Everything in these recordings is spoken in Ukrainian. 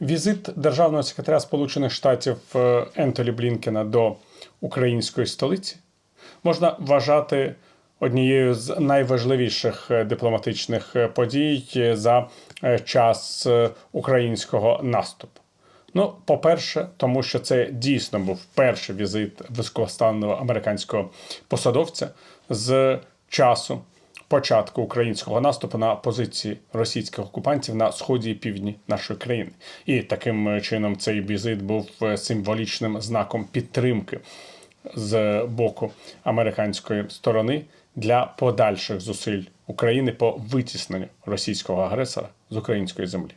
Візит державного секретаря Сполучених Штатів е, Ентолі Блінкена до української столиці можна вважати однією з найважливіших е, дипломатичних е, подій за час українського наступу. Ну, по-перше, тому що це дійсно був перший візит високостанного американського посадовця з часу початку українського наступу на позиції російських окупантів на сході і півдні нашої країни. І таким чином цей візит був е, символічним знаком підтримки з боку американської сторони для подальших зусиль України по витісненню російського агресора з української землі.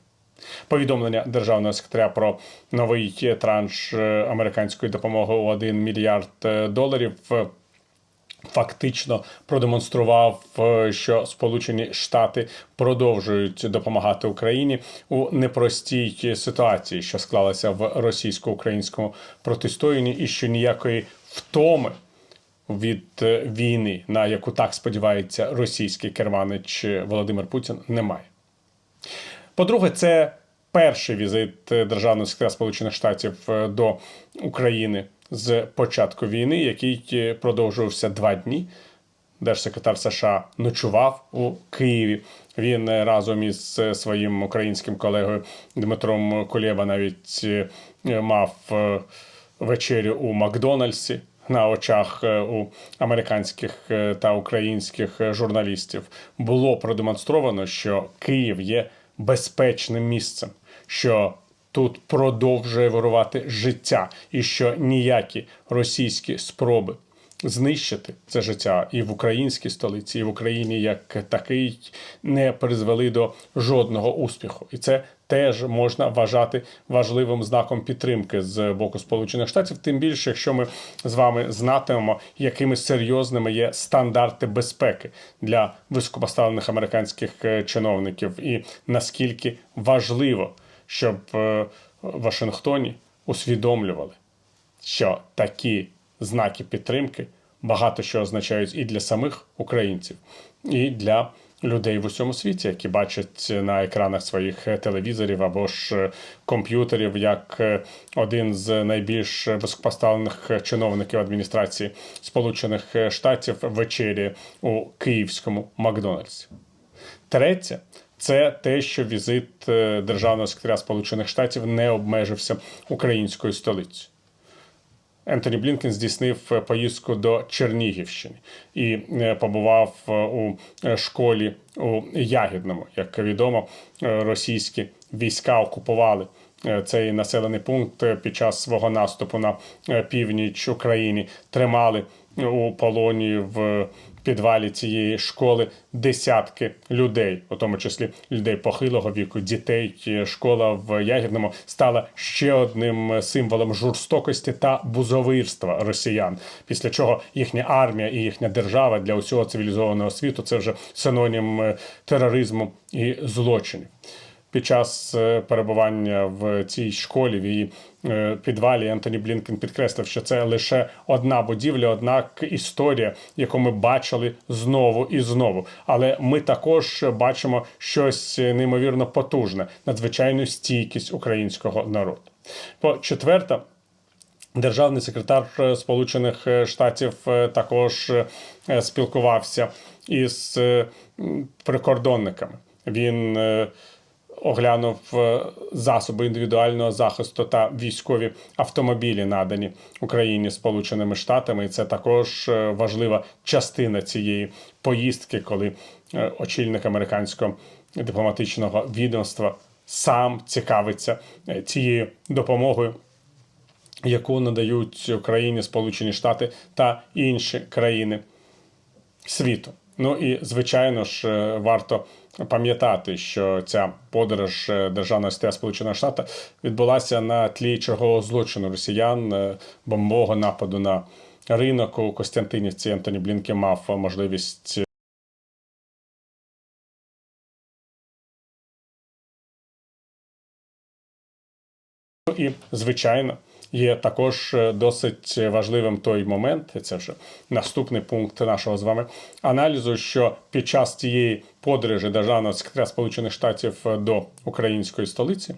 Повідомлення державного секретаря про новий транш е, американської допомоги у 1 мільярд е, доларів е, фактично продемонстрував, е, що Сполучені Штати продовжують допомагати Україні у непростій ситуації, що склалася в російсько-українському протистоянні, і що ніякої втоми від е, війни, на яку так сподівається російський керманич Володимир Путін, немає. По-друге, це перший візит е, державного секретаря Сполучених Штатів до України з початку війни, який е, продовжувався два дні. Держсекретар США ночував у Києві. Він е, разом із е, своїм українським колегою Дмитром Кулєба навіть мав вечерю у Макдональдсі на очах у американських та українських журналістів. Було продемонстровано, що Київ є безпечним місцем, що тут продовжує вирувати життя, і що ніякі російські спроби знищити це життя і в українській столиці, і в Україні як такий не призвели до жодного успіху. І це теж можна вважати важливим знаком підтримки з боку Сполучених Штатів, тим більше, якщо ми з вами знатимемо, якими серйозними є стандарти безпеки для високопоставлених американських е, чиновників, і наскільки важливо, щоб е, в Вашингтоні усвідомлювали, що такі знаки підтримки багато що означають і для самих українців, і для людей в усьому світі, які бачать на екранах своїх телевізорів або ж комп'ютерів, як е, один з найбільш високопоставлених чиновників адміністрації Сполучених Штатів вечері у київському Макдональдсі. Третє, це те, що візит е, державного секретаря Сполучених Штатів не обмежився українською столицею. Ентоні Блінкен здійснив е, поїздку до Чернігівщини і е, побував у школі у Ягідному. Як відомо, російські війська окупували цей населений пункт під час свого наступу на північ України, тримали у полоні в підвалі цієї школи десятки людей, у тому числі людей похилого віку, дітей. Школа в Ягідному стала ще одним символом жорстокості та бузовирства росіян. Після чого їхня армія і їхня держава для усього цивілізованого світу це вже синонім е, тероризму і злочинів. Під час е, перебування в цій школі в її е, підвалі Ентоні Блінкен підкреслив, що це лише одна будівля, однак історія, яку ми бачили знову і знову. Але ми також бачимо щось неймовірно потужне, надзвичайну стійкість українського народу. По четверте. Державний секретар е, Сполучених е, Штатів е, також е, спілкувався із е, прикордонниками. Він е, оглянув е, засоби індивідуального захисту та військові автомобілі, надані Україні Сполученими Штатами. І це також е, важлива частина цієї поїздки, коли е, очільник американського дипломатичного відомства сам цікавиться цією допомогою яку надають Україні Сполучені Штати та інші країни світу. Ну і звичайно ж е, варто пам'ятати, що ця подорож е, державного секретаря Сполучених Штатів відбулася на тлі чергового злочину росіян, е, бомбового нападу на ринок у Костянтинівці. Ентоні Блінкен мав можливість І, звичайно, є також е, досить важливим той момент, це вже наступний пункт нашого з вами аналізу, що під час цієї подорожі державного секретаря Сполучених Штатів до української столиці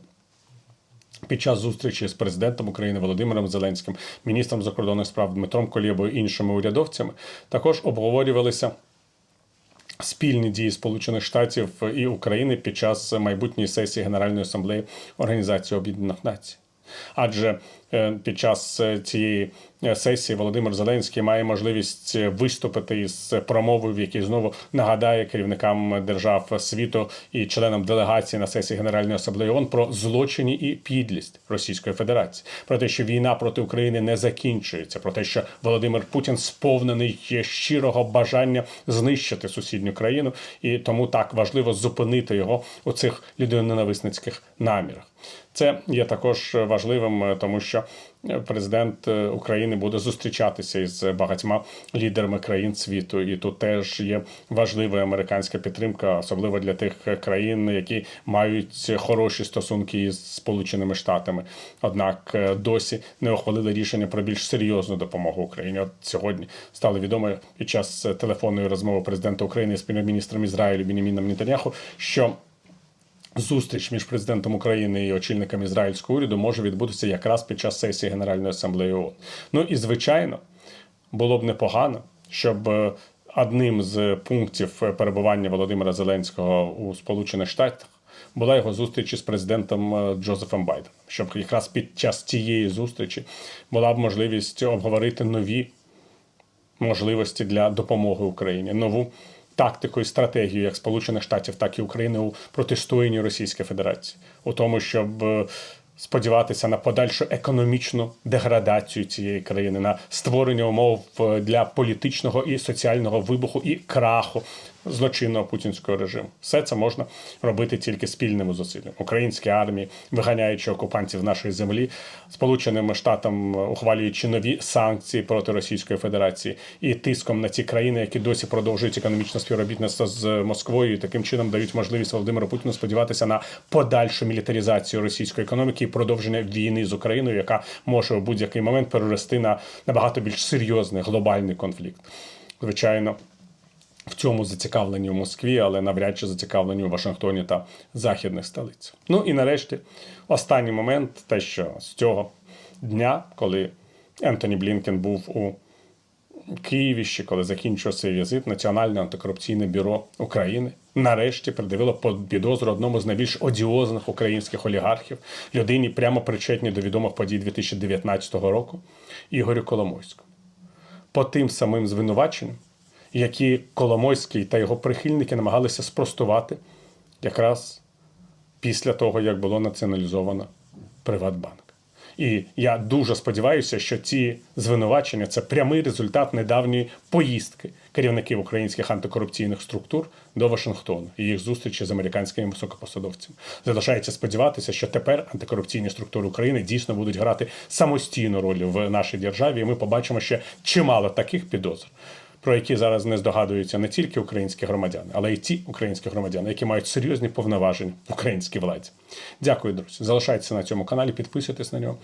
Під час зустрічі з президентом України Володимиром Зеленським, міністром закордонних справ Дмитром Колєбою іншими урядовцями також обговорювалися спільні дії Сполучених Штатів і України під час майбутньої сесії Генеральної асамблеї Організації Об'єднаних Націй. Адже е, під час е, цієї е, сесії Володимир Зеленський має можливість виступити із промовою, в якій знову нагадає керівникам держав світу і членам делегації на сесії Генеральної асамблеї ООН про злочині і підлість Російської Федерації, про те, що війна проти України не закінчується, про те, що Володимир Путін сповнений щирого бажання знищити сусідню країну, і тому так важливо зупинити його у цих людиноненависницьких намірах. Це є також важливим, е, тому що президент е, України буде зустрічатися із багатьма лідерами країн світу, і тут теж є важлива американська підтримка, особливо для тих країн, які мають хороші стосунки із Сполученими Штатами. Однак е, досі не ухвалили рішення про більш серйозну допомогу Україні. От сьогодні стало відомо під час телефонної розмови президента України з прем'єр-міністром Ізраїлю Бініміном Нетаньяху, що Зустріч між президентом України і очільником ізраїльського уряду може відбутися якраз під час сесії Генеральної асамблеї ООН. Ну і звичайно, було б непогано, щоб е, одним з пунктів перебування Володимира Зеленського у Сполучених Штатах була його зустріч із президентом е, Джозефом Байденом, щоб якраз під час цієї зустрічі була б можливість обговорити нові можливості для допомоги Україні, нову тактику і стратегію як Сполучених Штатів, так і України у протистоянні Російської Федерації, у тому, щоб е, сподіватися на подальшу економічну деградацію цієї країни, на створення умов е, для політичного і соціального вибуху і краху злочинного путінського режиму. Все це можна робити тільки спільними зусиллями. Українські армії, виганяючи окупантів нашої землі, сполученими штатами ухвалюючи нові санкції проти Російської Федерації і тиском на ці країни, які досі продовжують економічне співробітництво з Москвою, і таким чином дають можливість Володимиру Путіну сподіватися на подальшу мілітаризацію російської економіки продовження війни з Україною, яка може у будь-який момент перерости на набагато більш серйозний глобальний конфлікт. Звичайно. В цьому зацікавлені в Москві, але навряд чи зацікавлені у Вашингтоні та західних столицях. Ну і нарешті останній момент, те, що з цього дня, коли Ентоні Блінкен був у Києві, ще коли закінчив свій візит, Національне антикорупційне бюро України нарешті придивило під підозру одному з найбільш одіозних українських олігархів, людині прямо причетні до відомих подій 2019 року, Ігорю Коломойському. По тим самим звинуваченням які Коломойський та його прихильники намагалися спростувати якраз після того, як було націоналізовано Приватбанк. І я дуже сподіваюся, що ці звинувачення це прямий результат недавньої поїздки керівників українських антикорупційних структур до Вашингтону і їх зустрічі з американськими високопосадовцями. Залишається сподіватися, що тепер антикорупційні структури України дійсно будуть грати самостійну роль в нашій державі, і ми побачимо ще чимало таких підозр про які зараз не здогадуються не тільки українські громадяни, але й ті українські громадяни, які мають серйозні повноваження в українській владі. Дякую, друзі. Залишайтеся на цьому каналі, підписуйтесь на нього.